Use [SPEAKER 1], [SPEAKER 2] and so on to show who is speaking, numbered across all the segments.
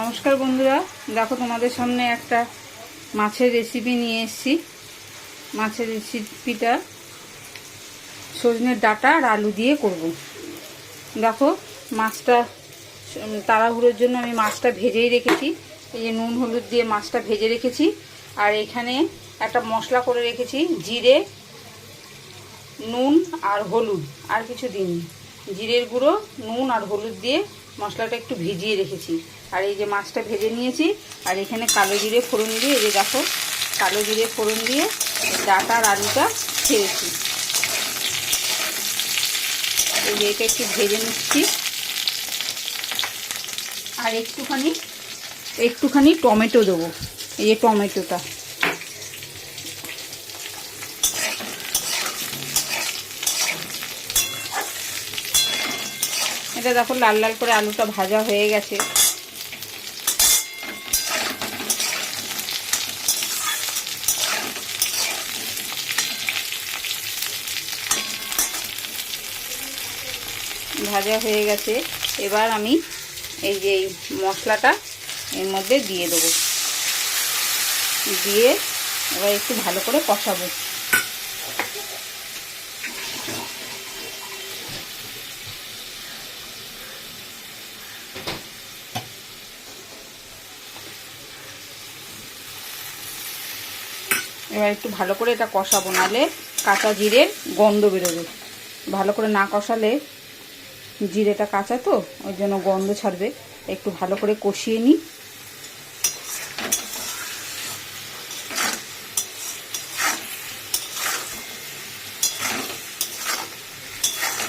[SPEAKER 1] নমস্কার বন্ধুরা। দেখো তোমাদের সামনে একটা মাছের রেসিপি নিয়ে এসেছি। মাছের রেসিপিটা সজনের ডাটা আর আলু দিয়ে করব। দেখো, মাছটা তাড়াহুড়োর জন্য আমি মাছটা ভেজেই রেখেছি। এই যে নুন, হলুদ দিয়ে মাছটা ভেজে রেখেছি। আর এখানে একটা মশলা করে রেখেছি, জিরে, নুন আর হলুদ। আর কিছু দিন জিরের গুঁড়ো, নুন আর হলুদ দিয়ে মশলাটা একটু ভিজিয়ে রেখেছি। আর এই যে মাছটা ভেজে নিয়েছি, আর এখানে কালো জিরে ফোড়ন দিয়ে, এই যে দেখো, কালো জিরে ফোড়ন দিয়ে ডাটা আর আলুটা ছেড়েছি এই যে এটা একটু ভেজে নিচ্ছি। আর একটুখানি একটুখানি টমেটো দেবো, এই যে টমেটোটা। এটা দেখো লাল লাল করে আলুটা ভাজা হয়ে গেছে। ভাজা হয়ে গেছে, এবার আমি এই যে এই মশলাটা এর মধ্যে দিয়ে দেবো। দিয়ে এবার একটু ভালো করে কষাবো। এবার একটু ভালো করে এটা কষাবো, নাহলে কাঁচা জিরের গন্ধ বেরোবে। ভালো করে না কষালে জিরেটা কাঁচা তো, ওই জন্য গন্ধ ছাড়বে। একটু ভালো করে কষিয়ে নিই।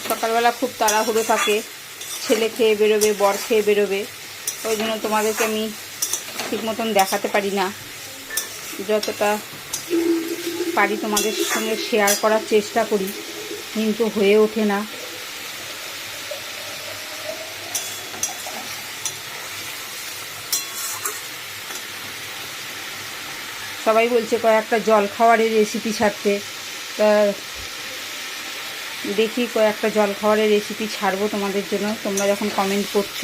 [SPEAKER 1] সকালবেলা খুব তাড়াহুড়ো থাকে, ছেলে খেয়ে বেরোবে, বর খেয়ে বেরোবে, ওই জন্য তোমাদেরকে আমি ঠিক মতন দেখাতে পারি না। যতটা পারি তোমাদের সঙ্গে শেয়ার করার চেষ্টা করি, কিন্তু হয়ে ওঠে না। সবাই বলছে, কয়েকটা জল খাওয়ারের রেসিপি ছাড়তে। তা দেখি কয়েকটা জল খাওয়ারের রেসিপি ছাড়বো তোমাদের জন্য। তোমরা যখন কমেন্ট করছ।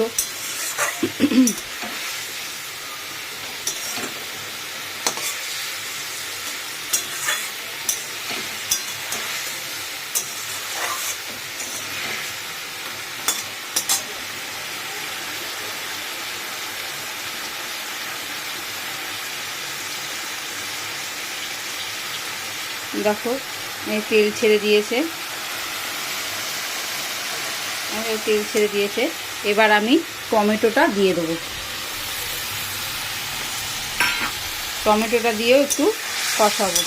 [SPEAKER 1] দেখো তেল ছেড়ে দিয়েছে। তেল ছেড়ে দিয়েছে। এবার আমি টমেটোটা দিয়ে দেবো। টমেটোটা দিয়েও একটু কষাবো।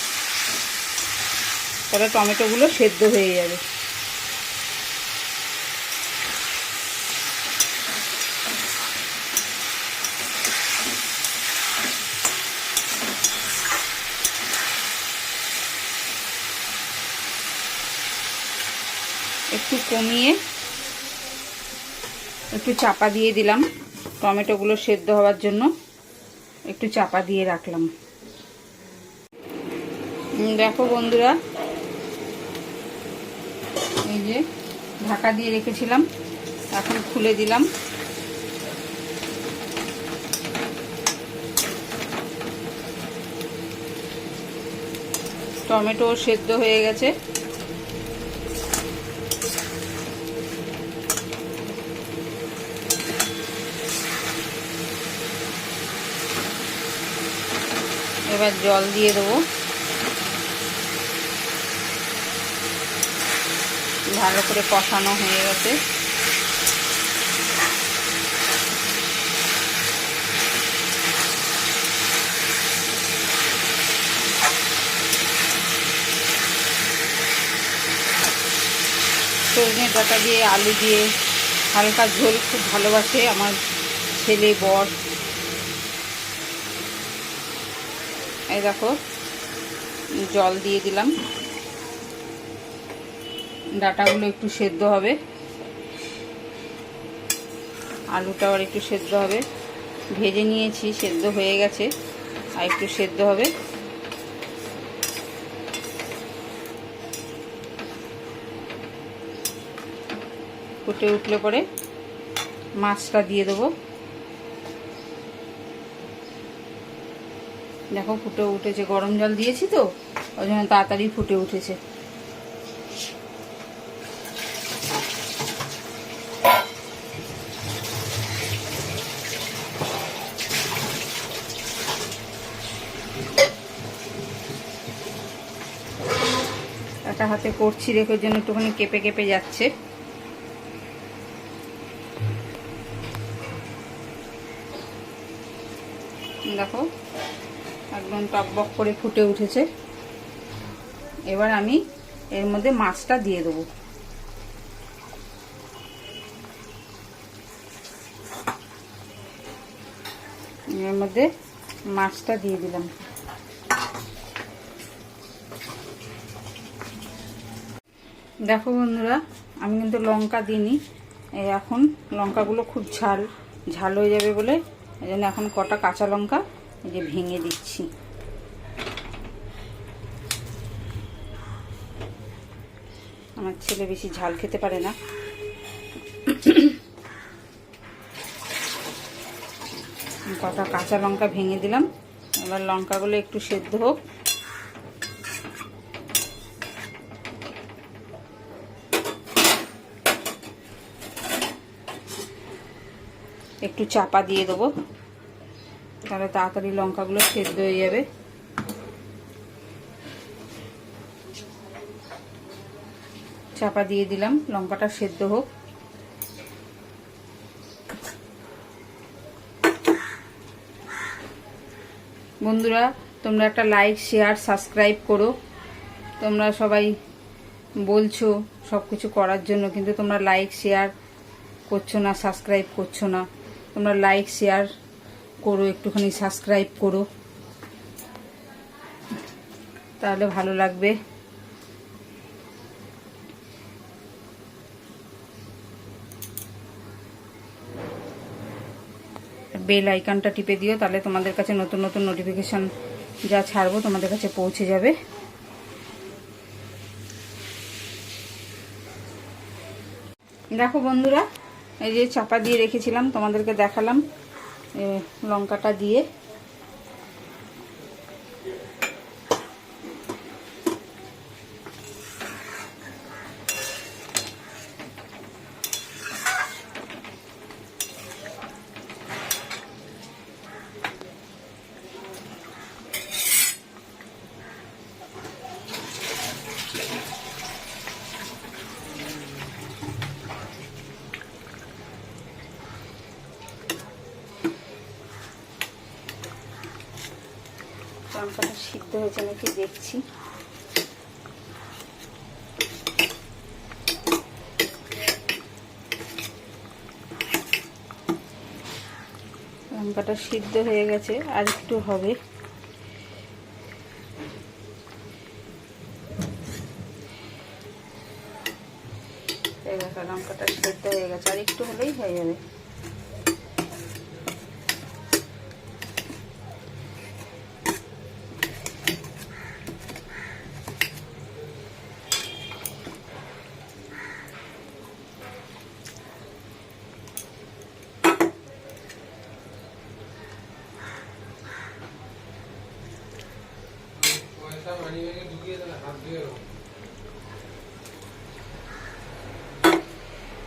[SPEAKER 1] তাহলে টমেটোগুলো সেদ্ধ হয়ে যাবে। একটু কমিয়ে একটু চাপা দিয়ে দিলাম। টমেটোগুলো সেদ্ধ হওয়ার জন্য একটু চাপা দিয়ে রাখলাম। দেখো বন্ধুরা, এই যে ঢাকা দিয়ে রেখেছিলাম, এখন খুলে দিলাম। টমেটো সেদ্ধ হয়ে গেছে। এবার জল দিয়ে দেবো। ভালো করে কষানো হয়ে গেছে। সজনে ডাটা দিয়ে, আলু দিয়ে হালকা ঝোল খুব ভালোবাসে আমার ছেলে, বর। এই দেখো, জল দিয়ে দিলাম। ডাটাগুলো একটু সেদ্ধ হবে। আলুটাও আর একটু সেদ্ধ হবে। ভেজে নিয়েছি, সেদ্ধ হয়ে গেছে, আর একটু সেদ্ধ হবে। ফুটে উঠলে পরে মাছটা দিয়ে দেবো। দেখো ফুটে উঠেছে, গরম জল দিয়েছি তো, ওই জন্য তাড়াতাড়ি ফুটে উঠেছে। একটা হাতে করছি রেখে জন্য একটুখানি কেঁপে কেঁপে যাচ্ছে। দেখো একদম টকবক করে ফুটে উঠেছে। এবার আমি এর মধ্যে মাছটা দিয়ে দেবো। এর মধ্যে মাছটা দিয়ে দিলাম। দেখো বন্ধুরা, আমি কিন্তু লঙ্কা দিইনি। এখন লঙ্কাগুলো খুব ঝাল ঝাল হয়ে যাবে বলে। এই জন্য এখন কটা কাঁচা লঙ্কা এই যে ভেঙে দিচ্ছি। আমার ছেলে বেশি ঝাল খেতে পারে না। কটা কাঁচা লঙ্কা ভেঙে দিলাম। এবার লঙ্কাগুলো একটু সেদ্ধ হোক। একটু চাপা দিয়ে দেবো। তাহলে তাড়াতাড়ি লঙ্কাগুলো সেদ্ধ হয়ে যাবে। চাপা দিয়ে দিলাম, লঙ্কাটা সেদ্ধ হোক। বন্ধুরা, তোমরা একটা লাইক শেয়ার সাবস্ক্রাইব করো। তোমরা সবাই বলছো সব কিছু করার জন্য, কিন্তু তোমরা লাইক শেয়ার করছ না সাবস্ক্রাইব করছ না। তোমরা লাইক শেয়ার করো, একটুখানি সাবস্ক্রাইব করো। তাহলে ভালো লাগবে। বেল আইকনটা টিপে দিও, তাহলে তোমাদের কাছে নতুন নতুন নোটিফিকেশান যা ছাড়বো তোমাদের কাছে পৌঁছে যাবে। দেখো বন্ধুরা, এই যে চাপা দিয়ে রেখেছিলাম, তোমাদেরকে দেখালাম লঙ্কাটা দিয়ে। লঙ্কাটা সিদ্ধ হয়েছে নাকি দেখছি। লঙ্কাটা সিদ্ধ হয়ে গেছে, আর একটু হবে। লঙ্কাটা সিদ্ধ হয়ে গেছে, আর একটু হলেই হয়ে যাবে।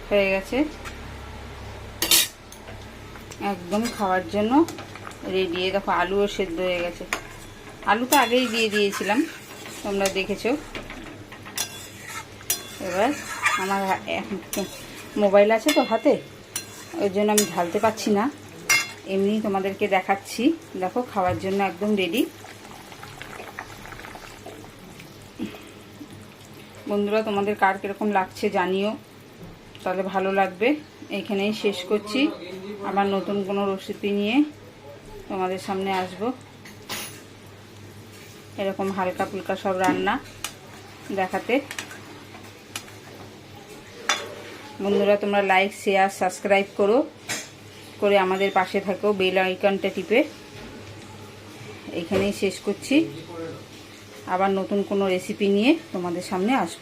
[SPEAKER 1] হয়ে গেছে। একদম খাওয়ার জন্য রেডি দেখো আলুও সেদ্ধ হয়ে গেছে। আলু তো আগেই দিয়ে দিয়েছিলাম, তোমরা দেখেছ। এবার আমার মোবাইল আছে তো হাতে, ওই জন্য আমি ঢালতে পারছি না। এমনি তোমাদেরকে দেখাচ্ছি। দেখো খাওয়ার জন্য একদম রেডি বন্ধুরা, তোমাদের কার কীরকম লাগছে জানিও। তাহলে ভালো লাগবে। এইখানেই শেষ করছি। আবার নতুন কোনো রেসিপি নিয়ে তোমাদের সামনে আসব। এরকম হালকা ফুলকা সব রান্না দেখাতে। বন্ধুরা, তোমরা লাইক শেয়ার সাবস্ক্রাইব করো। করে আমাদের পাশে থাকো বেল আইকনটা টিপে। এইখানেই শেষ করছি। আবার নতুন কোনো রেসিপি নিয়ে তোমাদের সামনে আসব।